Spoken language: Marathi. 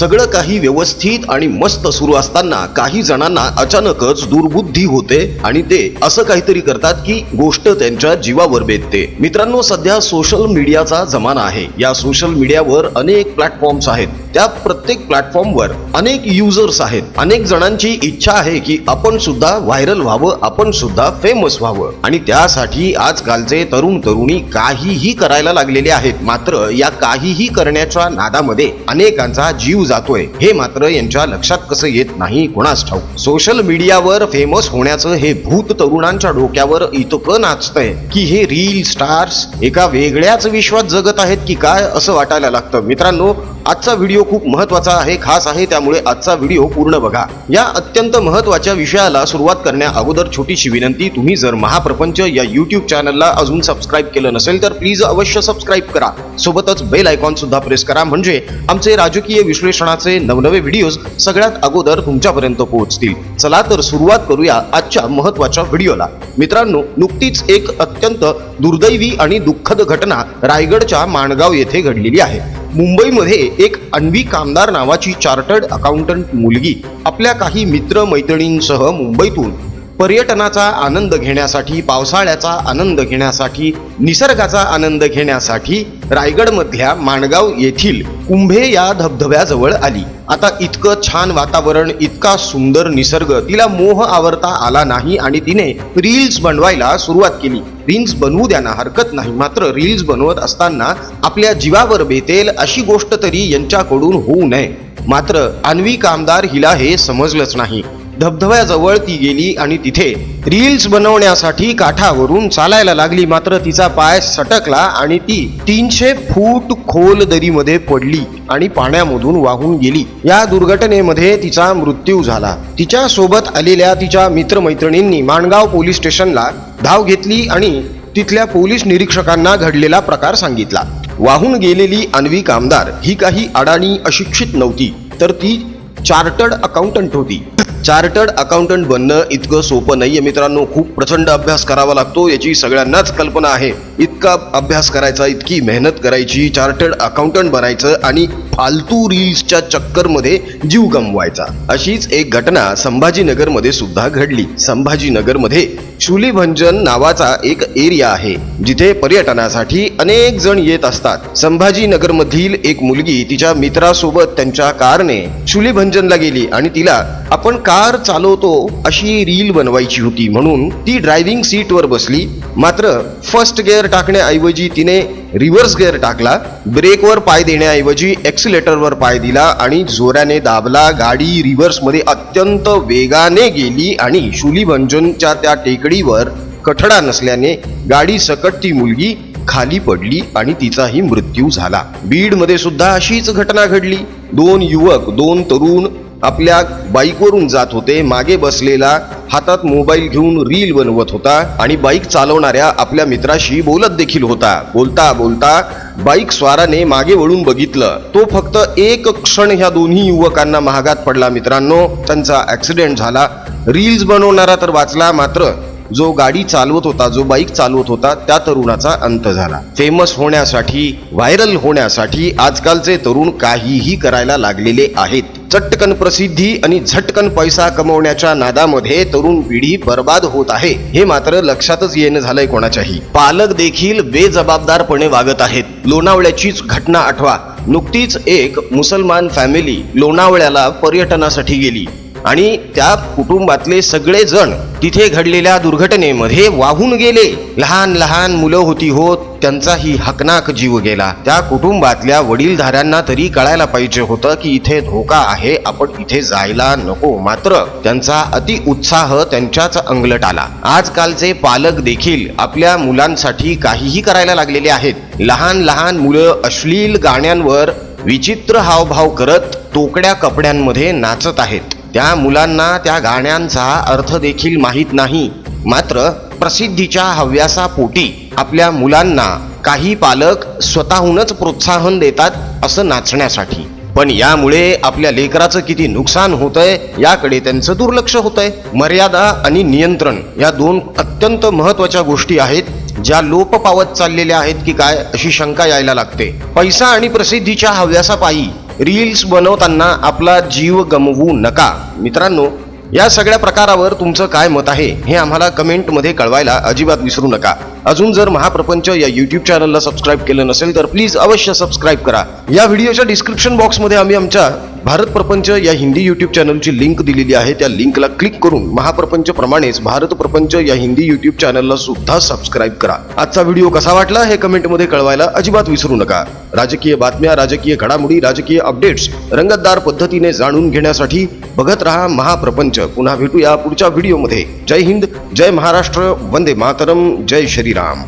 सगळं काही व्यवस्थित आणि मस्त सुरू असताना काही जणांना अचानकच दुर्बुद्धी होते आणि ते असं काहीतरी करतात की गोष्ट त्यांच्या जीवावर बेतते. मित्रांनो सध्या सोशल मीडियाचा जमाना आहे. या सोशल मीडियावर अनेक प्लॅटफॉर्म्स आहेत. त्या प्रत्येक प्लॅटफॉर्मवर अनेक युजर्स आहेत. अनेक जणांची इच्छा आहे की आपण सुद्धा व्हायरल व्हावं आपण सुद्धा फेमस व्हावं. आणि त्यासाठी आजकालचे तरुण तरुणी काहीही करायला लागलेले आहेत. मात्र या काहीही करण्याच्या नादामध्ये अनेकांचा जीव जातोय. हे मात्र यांच्या लक्षात कसं येत नाही कोणास ठाऊक. सोशल मीडियावर फेमस होण्याचं हे भूत तरुणांच्या डोक्यावर इतकं नाचतंय की हे रील स्टार्स एका वेगळ्याच विश्वात जगत आहेत की काय असं वाटायला लागतं. मित्रांनो आजचा व्हिडिओ खूप महत्त्वाचा आहे खास आहे त्यामुळे आजचा व्हिडिओ पूर्ण बघा. या अत्यंत महत्त्वाच्या विषयाला सुरुवात करण्या अगोदर छोटीशी विनंती तुम्ही जर महाप्रपंच या युट्यूब चॅनलला अजून सबस्क्राईब केलं नसेल तर प्लीज अवश्य सबस्क्राईब करा. सोबतच बेल आयकॉन सुद्धा प्रेस करा. म्हणजे आमचे राजकीय विश्लेषणाचे नवनवे व्हिडिओज सगळ्यात अगोदर तुमच्यापर्यंत पोहोचतील. चला तर सुरुवात करूया आजच्या महत्त्वाच्या व्हिडिओला. मित्रांनो नुकतीच एक अत्यंत दुर्दैवी आणि दुःखद घटना रायगडच्या माणगाव येथे घडलेली आहे. मुंबईमध्ये एक अन्वी कामदार नावाची चार्टर्ड अकाउंटंट मुलगी आपल्या काही मित्र मैत्रिणींसह मुंबईतून पर्यटनाचा आनंद घेण्यासाठी पावसाळ्याचा आनंद घेण्यासाठी निसर्गाचा आनंद घेण्यासाठी रायगडमधल्या माणगाव येथील कुंभे या धबधब्याजवळ आली. आता इतकं छान वातावरण इतका सुंदर निसर्ग तिला मोह आवरता आला नाही आणि तिने रील्स बनवायला सुरुवात केली. रील्स बनवू द्या ना हरकत नाही. मात्र रील्स बनवत असताना आपल्या जीवावर बेतेल अशी गोष्ट तरी यांच्याकडून होऊ नये. मात्र अन्वी कामदार हिला हे समजलंच नाही. धबधब्याजवळ ती गेली आणि तिथे रील्स बनवण्यासाठी काठावरून चालायला लागली. मात्र तिचा पाय सटकला आणि ती तीनशे फूट खोल दरीमध्ये पडली आणि पाण्यामधून वाहून गेली. या दुर्घटनेमध्ये तिचा मृत्यू झाला. तिच्या सोबत आलेल्या तिच्या मित्रमैत्रिणींनी माणगाव पोलीस स्टेशनला धाव घेतली आणि तिथल्या पोलीस निरीक्षकांना घडलेला प्रकार सांगितला. वाहून गेलेली अन्वी कामदार ही काही अडाणी अशिक्षित नव्हती तर ती चार्टर्ड अकाउंटंट होती. चार्टर्ड अकाउंटंट बनणं इतकं सोपं नाही आहे मित्रांनो. खूप प्रचंड अभ्यास करावा लागतो याची सगळ्यांनाच कल्पना आहे. इतका अभ्यास करायचा इतकी मेहनत करायची चार्टर्ड अकाउंटंट बनायचं आणि फालतू रील्सच्या चक्करमध्ये जीव गमवायचा. अशीच एक घटना संभाजीनगरमध्ये सुद्धा घडली. संभाजीनगरमध्ये शुलीभंजन नावाचा एक एरिया आहे जिथे पर्यटनासाठी अनेक जण येत असतात. संभाजीनगरमधील एक मुलगी तिच्या मित्रासोबत त्यांच्या कारने शुलीभंजनला गेली आणि तिला आपण कार चालवतो अशी रील बनवायची होती म्हणून ती ड्रायव्हिंग सीटवर बसली. मात्र फर्स्ट गिअर टाकण्याऐवजी तिने रिव्हर्स गिअर टाकला. ब्रेकवर पाय देण्याऐवजी एक्सिलेटरवर पाय दिला आणि जोराने दाबला. गाडी रिव्हर्समध्ये अत्यंत वेगाने गेली आणि शूलीभंजनच्या त्या टेकडीवर कठडा नसल्याने गाडी सकट ती मुलगी खाली पडली आणि तिचाही मृत्यू झाला. बीडमध्ये सुद्धा अशीच घटना घडली. दोन युवक दोन तरुण आपल्या बाईकवरून जात होते मागे बसलेला हातात मोबाईल घेऊन रील बनवत होता आणि बाईक चालवणाऱ्या आपल्या मित्राशी बोलत देखील होता. बोलता बोलता बाईक स्वाराने मागे वळून बघितलं. तो फक्त एक क्षण ह्या दोन्ही युवकांना महागात पडला मित्रांनो. त्यांचा ऍक्सिडेंट झाला. रील्स बनवणारा तर वाचला मात्र जो गाडी चालवत होता जो बाईक चालवत होता त्या तरुणाचा अंत झाला. फेमस होण्यासाठी व्हायरल होण्यासाठी आजकालचे तरुण काहीही करायला लागलेले आहेत. चटकन प्रसिद्धी आणि झटकन पैसा कमवण्याच्या नादामध्ये तरुण पिढी बर्बाद होत आहे. हे मात्र लक्षातच येणं झालंय कोणाच्याही. पालक देखील बेजबाबदारपणे वागत आहेत. लोणावळ्याचीच घटना आठवा. नुकतीच एक मुसलमान फॅमिली लोणावळ्याला पर्यटनासाठी गेली. आणि त्या कुटुंबातले सगळे जण तिथे घडलेल्या दुर्घटनेमध्ये वाहून गेले. लहान लहान मुलं होती हो त्यांचाही हकनाक जीव गेला. त्या कुटुंबातल्या वडीलधाऱ्यांना तरी कळायला पाहिजे होतं की इथे धोका आहे आपण इथे जायला नको. मात्र त्यांचा अति उत्साह त्यांच्याच अंगलट आला. आजकालचे पालक देखील आपल्या मुलांसाठी काहीही करायला लागलेले आहेत. लहान लहान मुलं अश्लील गाण्यांवर विचित्र हावभाव करत तोकड्या कपड्यांमध्ये नाचत आहेत. त्या मुलांना त्या गाण्यांचा अर्थ देखील माहीत नाही. मात्र प्रसिद्धीच्या हव्यासापोटी आपल्या मुलांना काही पालक स्वतःहूनच प्रोत्साहन देतात असं नाचण्यासाठी. पण यामुळे आपल्या लेकराचं किती नुकसान होतंय याकडे त्यांचं दुर्लक्ष होतंय. मर्यादा आणि नियंत्रण या दोन अत्यंत महत्त्वाच्या गोष्टी आहेत ज्या लोप पावत चाललेल्या आहेत की काय अशी शंका यायला लागते. पैसा आणि प्रसिद्धीच्या हव्यासापायी रील्स बनवताना आपला जीव गमवू नका. मित्रांनो या सगळ्या प्रकारावर तुमचं काय मत आहे हे आम्हाला कमेंटमध्ये कळवायला अजिबात विसरू नका. अजून जर महाप्रपंच या यूट्यूब चॅनलला सबस्क्राईब केलं नसेल तर प्लीज अवश्य सबस्क्राईब करा. या व्हिडिओच्या डिस्क्रिप्शन बॉक्समध्ये आम्ही आमच्या भारत प्रपंच या हिंदी यूट्यूब चॅनलची लिंक दिलेली आहे. त्या लिंकला क्लिक करून महाप्रपंच प्रमाणेच भारत प्रपंच या हिंदी यूट्यूब चॅनलला सुद्धा सबस्क्राईब करा. आजचा व्हिडिओ कसा वाटला हे कमेंटमध्ये कळवायला अजिबात विसरू नका. राजकीय बातम्या राजकीय घडामोडी राजकीय अपडेट्स रंगतदार पद्धतीने जाणून घेण्यासाठी बघत रहा महाप्रपंच. पुन्हा भेटूया पुढच्या व्हिडिओमध्ये. जय हिंद जय महाराष्ट्र वंदे मातरम जय श्रीराम.